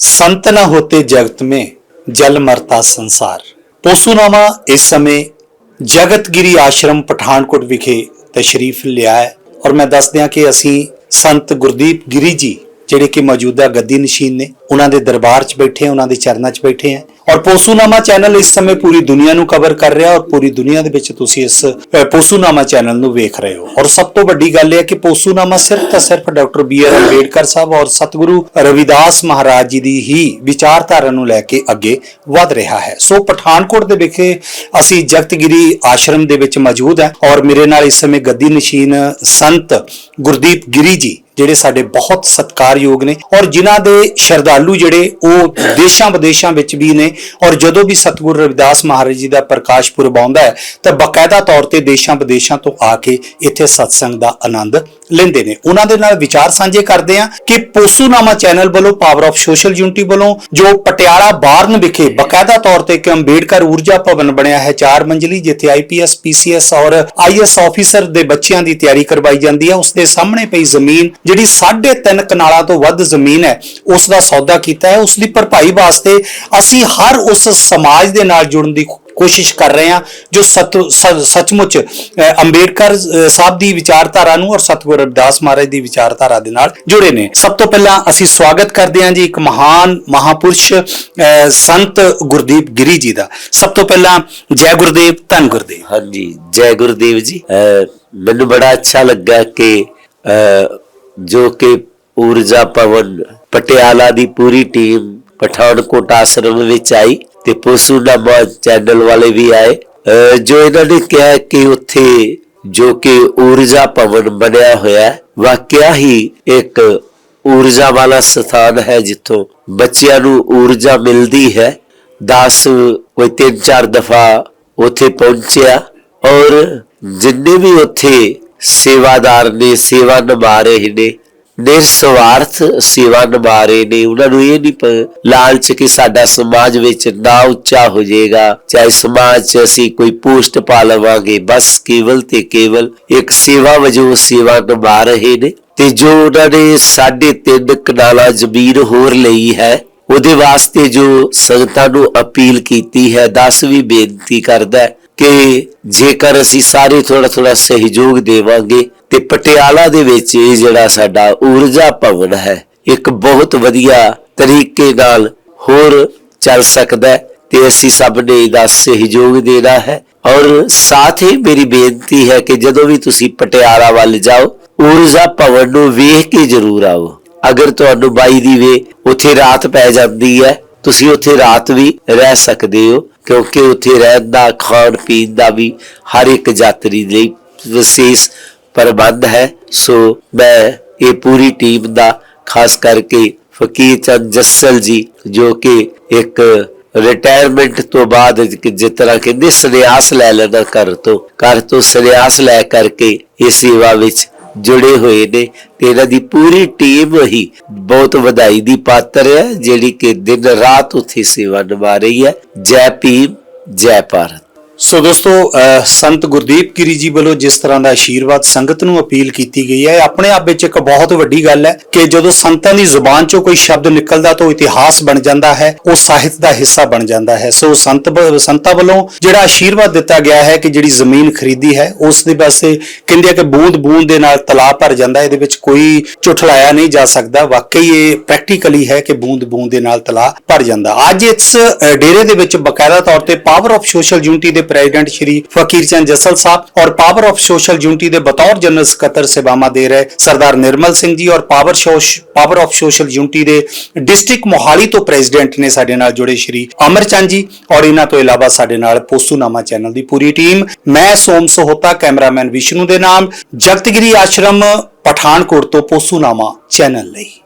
संत न होते जगत में जल मरता ਸੰਸਾਰ ਪੋਸੂਨਾਮਾ ਇਸ ਸਮੇਂ ਜਗਤਗਿਰੀ ਆਸ਼ਰਮ ਪਠਾਨਕੋਟ ਵਿਖੇ ਤਸ਼ਰੀਫ ਲਿਆ ਹੈ ਔਰ ਮੈਂ ਦੱਸ ਦਿਆਂ ਕਿ ਅਸੀਂ ਸੰਤ ਗੁਰਦੀਪ ਗਿਰੀ ਜੀ ਜਿਹੜੇ ਕਿ ਮੌਜੂਦਾ ਗੱਦੀ ਨਸ਼ੀਨ ਨੇ, ਉਹਨਾਂ ਦੇ ਦਰਬਾਰ 'ਚ ਬੈਠੇ ਉਹਨਾਂ ਦੇ ਚਰਨਾਂ 'ਚ ਬੈਠੇ ਹਾਂ ਔਰ ਪੋਸੂਨਾਮਾ ਚੈਨਲ ਇਸ ਸਮੇਂ ਪੂਰੀ ਦੁਨੀਆ ਨੂੰ ਕਵਰ ਕਰ ਰਿਹਾ ਔਰ ਪੂਰੀ ਦੁਨੀਆ ਦੇ ਵਿੱਚ ਤੁਸੀਂ ਇਸ ਪੋਸੂਨਾਮਾ ਚੈਨਲ ਨੂੰ ਵੇਖ ਰਹੇ ਹੋ। ਔਰ ਸਭ ਤੋਂ ਵੱਡੀ ਗੱਲ ਇਹ ਹੈ ਕਿ ਪੋਸੂਨਾਮਾ ਸਿਰਫ ਤਾਂ ਸਿਰਫ doctor B R Ambedkar Sahib ਔਰ ਸਤਿਗੁਰੂ ਰਵਿਦਾਸ ਮਹਾਰਾਜ ਜੀ ਦੀ ਹੀ ਵਿਚਾਰਧਾਰਾ ਨੂੰ ਲੈ ਕੇ ਅੱਗੇ ਵਧ ਰਿਹਾ ਹੈ। ਸੋ ਪਠਾਨਕੋਟ ਦੇ ਵਿਖੇ ਅਸੀਂ ਜਗਤਗਿਰੀ ਆਸ਼ਰਮ ਦੇ ਵਿੱਚ ਮੌਜੂਦ ਹੈ ਔਰ ਮੇਰੇ ਨਾਲ ਇਸ ਸਮੇਂ ਗੱਦੀ ਨਸ਼ੀਨ ਸੰਤ ਗੁਰਦੀਪ ਗਿਰੀ ਜੀ ਜਿਹੜੇ ਸਾਡੇ ਬਹੁਤ ਸਤਿਕਾਰਯੋਗ ਨੇ ਔਰ ਜਿਨ੍ਹਾਂ ਦੇ ਸ਼ਰਧਾਲੂ ਜਿਹੜੇ ਉਹ ਦੇਸ਼ਾਂ ਵਿਦੇਸ਼ਾਂ ਵਿੱਚ ਵੀ ਨੇ ਔਰ ਜਦੋਂ ਵੀ ਸਤਿਗੁਰੂ ਰਵਿਦਾਸ ਮਹਾਰਾਜ ਜੀ ਦਾ ਪ੍ਰਕਾਸ਼ ਪੁਰਬ ਆਉਂਦਾ ਹੈ, ਤਾਂ ਬਕਾਇਦਾ ਤੌਰ ਤੇ ਦੇਸ਼ਾਂ ਵਿਦੇਸ਼ਾਂ ਤੋਂ ਆ ਕੇ ਇੱਥੇ ਸਤਸੰਗ ਦਾ ਆਨੰਦ ਲੈਂਦੇ ਨੇ। ਉਹਨਾਂ ਦੇ ਨਾਲ ਵਿਚਾਰ ਸਾਂਝੇ ਕਰਦੇ ਆ ਕਿ ਪੋਸੂਨਾਮਾ ਚੈਨਲ ਵੱਲੋਂ ਪਾਵਰ ਆਫ ਸੋਸ਼ਲ ਯੂਨਿਟੀ ਵੱਲੋਂ ਜੋ ਪਟਿਆਲਾ ਬਾਰਨ ਵਿਖੇ ਬਕਾਇਦਾ ਤੌਰ ਤੇ ਇੱਕ ਅੰਬੇਡਕਰ ਊਰਜਾ ਭਵਨ ਬਣਿਆ ਹੈ, ਚਾਰ ਮੰਜ਼ਲੀ ਜਿੱਥੇ ਆਈਪੀਐਸ ਪੀਸੀਐਸ ਔਰ ਆਈਐਸ ਆਫੀਸਰ ਦੇ ਬੱਚਿਆਂ ਦੀ ਤਿਆਰੀ ਕਰਵਾਈ ਜਾਂਦੀ ਹੈ ਉਸ ਦੇ ਸਾਹਮਣੇ ਪਈ ਜ਼ਮੀਨ ਜਿਹੜੀ 3.5 ਕਨਾਲਾਂ ਤੋਂ ਵੱਧ ਜ਼ਮੀਨ ਹੈ ਉਸ ਦਾ ਸੌਦਾ ਕੀਤਾ ਹੈ। ਉਸ ਦੀ ਭਰਪਾਈ ਵਾਸਤੇ ਅਸੀਂ ਹਰ ਉਸ ਸਮਾਜ ਦੇ ਨਾਲ ਜੁੜਨ ਦੀ ਕੋਸ਼ਿਸ਼ ਕਰ ਰਹੇ ਹਾਂ ਜੋ ਸਤ ਸੱਚਮੁੱਚ ਅੰਬੇਡਕਰ ਸਾਹਿਬ ਦੀ ਵਿਚਾਰਧਾਰਾ ਨੂੰ ਔਰ ਸਤਿਗੁਰੂ ਰਵਿਦਾਸ ਮਹਾਰਾਜ ਦੀ ਵਿਚਾਰਧਾਰਾ ਦੇ ਨਾਲ ਜੁੜੇ ਨੇ। ਸਭ ਤੋਂ ਪਹਿਲਾਂ ਅਸੀਂ ਸਵਾਗਤ ਕਰਦੇ ਹਾਂ ਜੀ ਇੱਕ ਮਹਾਨ ਮਹਾਪੁਰਸ਼ ਅ, ਸੰਤ ਗੁਰਦੀਪ ਗਿਰੀ ਜੀ ਦਾ। ਸਭ ਤੋਂ ਪਹਿਲਾਂ ਜੈ ਗੁਰਦੇਵ ਧੰਨ ਗੁਰਦੇਵ। ਹਾਂਜੀ ਜੈ ਗੁਰਦੇਵ ਜੀ। ਅਹ ਮੈਨੂੰ ਬੜਾ ਅੱਛਾ ਲੱਗਾ ਕਿ ਅਹ ਜੋ ਕਿ ਊਰਜਾ ਪਵਨ ਪਟਿਆਲਾ ਦੀ ਪੂਰੀ ਟੀਮ ਪਠਾਨਕੋਟ ਆਸ਼ਰਮ ਵਿੱਚ ਆਈ ਤੇ ਪੋਸੂਨਾਮਾ ਚੈਨਲ ਵਾਲੇ ਵੀ ਆਏ। ਜੋ ਇਹਨਾਂ ਨੇ ਕਿਹਾ ਕਿ ਉੱਥੇ ਜੋ ਕਿ ਊਰਜਾ ਭਵਨ ਬਣਿਆ ਹੋਇਆ ਵਾਕਿਆ ਹੀ ਇੱਕ ਊਰਜਾ ਵਾਲਾ ਸਥਾਨ ਹੈ ਜਿੱਥੋਂ ਬੱਚਿਆਂ ਨੂੰ ਊਰਜਾ ਮਿਲਦੀ ਹੈ। 10 ਕੋਈ 3-4 ਦਫਾ ਉੱਥੇ ਪਹੁੰਚਿਆ ਔਰ ਜਿੰਨੇ ਵੀ ਉੱਥੇ ਸੇਵਾਦਾਰ ਨੇ, ਸੇਵਾ ਨਿਭਾ ਰਹੇ ਨੇ, ਨਿਰਸਵਾਰਥ ਸੇਵਾ ਨਿਭਾ ਰਹੇ ਨੇ। ਉਹਨਾਂ ਨੂੰ ਇਹ ਨਹੀਂ ਲਾਲਚ ਕਿ ਸਾਡਾ ਸਮਾਜ ਵਿੱਚ ਨਾ ਉੱਚਾ ਹੋ ਜਾਏਗਾ। ਚਾਹੇ ਸਮਾਜ 'ਚ ਅਸੀਂ ਕੋਈ ਪੋਸਟ ਪਾ ਲਵਾਂਗੇ, ਬਸ ਕੇਵਲ ਤੇ ਕੇਵਲ ਇੱਕ ਸੇਵਾ ਵਜੋਂ ਸੇਵਾ ਨਿਭਾ ਰਹੇ ਨੇ। ਤੇ ਜੋ ਉਹਨਾਂ ਨੇ ਸਾਡੇ ਤਿੰਨ ਕਨਾਲਾ ਜ਼ਮੀਨ ਹੋਰ ਲਈ ਹੈ, ਉਹਦੇ ਵਾਸਤੇ ਜੋ ਸੰਗਤਾਂ ਨੂੰ ਅਪੀਲ ਕੀਤੀ ਹੈ, ਦਸ ਵੀ ਬੇਨਤੀ ਕਰਦਾ ਹੈ ਕਿ ਜੇਕਰ ਅਸੀਂ ਸਾਰੇ ਥੋੜਾ ਥੋੜਾ ਸਹਿਯੋਗ ਦੇਵਾਂਗੇ ਤੇ ਪਟਿਆਲਾ ਦੇ ਵਿੱਚ ਇਹ ਜਿਹੜਾ ਸਾਡਾ ਊਰਜਾ ਭਵਨ ਹੈ, ਇੱਕ ਬਹੁਤ ਵਧੀਆ ਤਰੀਕੇ ਨਾਲ ਹੋਰ ਚੱਲ ਸਕਦਾ ਹੈ ਤੇ ਅਸੀਂ ਸਭ ਨੇ ਇਹਦਾ ਸਹਿਯੋਗ ਦੇਣਾ ਹੈ। ਔਰ ਸਾਥ ਹੀ ਮੇਰੀ ਬੇਨਤੀ ਹੈ ਕਿ ਜਦੋਂ ਵੀ ਤੁਸੀਂ ਪਟਿਆਲਾ ਵੱਲ ਜਾਓ, ਊਰਜਾ ਭਵਨ ਨੂੰ ਵੇਖ ਕੇ ਜ਼ਰੂਰ ਆਓ। ਅਗਰ ਤੁਹਾਨੂੰ ਬਾਈ ਦੀ ਵੇ ਉੱਥੇ ਰਾਤ ਪੈ ਜਾਂਦੀ ਹੈ, ਤੁਸੀਂ ਉੱਥੇ ਰਾਤ ਵੀ ਰਹਿ ਸਕਦੇ ਹੋ। ਕਿਉਂਕਿ ਉੱਥੇ ਰਹਿਣ ਦਾ ਖਾਣ ਪੀਣ ਦਾ ਵੀ ਹਰ ਇੱਕ ਯਾਤਰੀ ਲਈ ਵਿਸ਼ੇਸ਼ ਪ੍ਰਬੰਧ ਹੈ। ਸੋ ਮੈਂ ਇਹ ਪੂਰੀ ਟੀਮ ਦਾ ਖਾਸ ਕਰਕੇ ਫਕੀਰ ਚੰਦ ਜੱਸਲ ਜੀ, ਜੋ ਕਿ ਇੱਕ ਰਿਟਾਇਰਮੈਂਟ ਤੋਂ ਬਾਅਦ ਜਿਸ ਤਰ੍ਹਾਂ ਕਹਿੰਦੇ ਸੰਨਿਆਸ ਲੈ ਲੈਣਾ ਘਰ ਤੋਂ ਘਰ ਤੋਂ ਸੰਨਿਆਸ ਲੈ ਕਰਕੇ ਇਸ ਸੇਵਾ ਵਿੱਚ ਜੁੜੇ ਹੋਏ ਨੇ ਤੇ ਇਹਨਾਂ ਦੀ ਪੂਰੀ ਟੀਮ ਹੀ ਬਹੁਤ ਵਧਾਈ ਦੀ ਪਾਤਰ ਹੈ, ਜਿਹੜੀ ਕਿ ਦਿਨ ਰਾਤ ਉੱਥੇ ਸੇਵਾ ਨਿਭਾ ਰਹੀ ਹੈ। ਜੈ ਭੀਮ, ਜੈ ਭਾਰਤ। ਸੋ ਦੋਸਤੋ ਸੰਤ ਗੁਰਦੀਪ ਗਿਰੀ ਜੀ ਵੱਲੋਂ ਜਿਸ ਤਰ੍ਹਾਂ ਦਾ ਆਸ਼ੀਰਵਾਦ ਸੰਗਤ ਨੂੰ ਅਪੀਲ ਕੀਤੀ ਗਈ ਹੈ ਆਪਣੇ ਆਪ ਵਿੱਚ ਇੱਕ ਬਹੁਤ ਵੱਡੀ ਗੱਲ ਹੈ ਕਿ ਜਦੋਂ ਸੰਤਾਂ ਦੀ ਜ਼ੁਬਾਨ ਚੋਂ ਕੋਈ ਸ਼ਬਦ ਨਿਕਲਦਾ ਤਾਂ ਉਹ ਇਤਿਹਾਸ ਬਣ ਜਾਂਦਾ ਹੈ, ਉਹ ਸਾਹਿਤ ਦਾ ਹਿੱਸਾ ਬਣ ਜਾਂਦਾ ਹੈ। ਸੋ ਸੰਤ ਸੰਤਾਂ ਵੱਲੋਂ ਜਿਹੜਾ ਆਸ਼ੀਰਵਾਦ ਦਿੱਤਾ ਗਿਆ ਹੈ ਕਿ ਜਿਹੜੀ ਜ਼ਮੀਨ ਖਰੀਦੀ ਹੈ, ਉਸ ਦੇ ਵਾਸਤੇ ਕਹਿੰਦੇ ਆ ਕਿ ਬੂੰਦ ਬੂੰਦ ਦੇ ਨਾਲ ਤਲਾਬ ਭਰ ਜਾਂਦਾ ਇਹਦੇ ਵਿੱਚ ਕੋਈ ਝੁਠਲਾਇਆ ਨਹੀਂ ਜਾ ਸਕਦਾ। ਵਾਕਈ ਇਹ ਪ੍ਰੈਕਟੀਕਲੀ ਹੈ ਕਿ ਬੂੰਦ ਬੂੰਦ ਦੇ ਨਾਲ ਤਲਾਬ ਭਰ ਜਾਂਦਾ। ਅੱਜ ਇਸ ਡੇਰੇ ਦੇ ਵਿੱਚ ਬਕਾਇਦਾ ਤੌਰ ਤੇ ਪਾਵਰ ਆਫ ਸੋਸ਼ਲ ਯੂਨਿਟੀ ਦੇ ਪ੍ਰੈਜ਼ੀਡੈਂਟ ਸ਼੍ਰੀ ਫਕੀਰ ਚੰਦ ਜਸਲ ਸਾਹਿਬ ਔਰ ਪਾਵਰ ਆਫ ਸੋਸ਼ਲ ਯੂਨਿਟੀ ਦੇ ਬਤੌਰ ਜਨਰਲ ਸਕੱਤਰ ਸੇਵਾਵਾਂ ਦੇ ਰਹੇ ਸਰਦਾਰ ਨਿਰਮਲ ਸਿੰਘ ਜੀ ਔਰ ਪਾਵਰ ਸੋਸ਼, ਪਾਵਰ ਆਫ ਸੋਸ਼ਲ ਯੂਨਿਟੀ ਦੇ ਡਿਸਟ੍ਰਿਕਟ ਮੋਹਾਲੀ ਤੋਂ ਪ੍ਰੈਜ਼ੀਡੈਂਟ ਨੇ ਸਾਡੇ ਨਾਲ ਜੁੜੇ ਸ਼੍ਰੀ ਅਮਰਚੰਦ ਜੀ ਔਰ ਇਹਨਾਂ ਤੋਂ ਇਲਾਵਾ ਸਾਡੇ ਨਾਲ ਪੋਸੂਨਾਮਾ ਚੈਨਲ ਦੀ ਪੂਰੀ ਟੀਮ। ਮੈਂ ਸੋਮ ਸੋਹਤਾ, ਕੈਮਰਾਮੈਨ ਵਿਸ਼ਨੂੰ ਦੇ ਨਾਮ, ਜਗਤਗਿਰੀ ਆਸ਼ਰਮ, ਪਠਾਨਕੋਟ ਤੋਂ ਪੋਸੂਨਾਮਾ ਚੈਨਲ ਲਈ।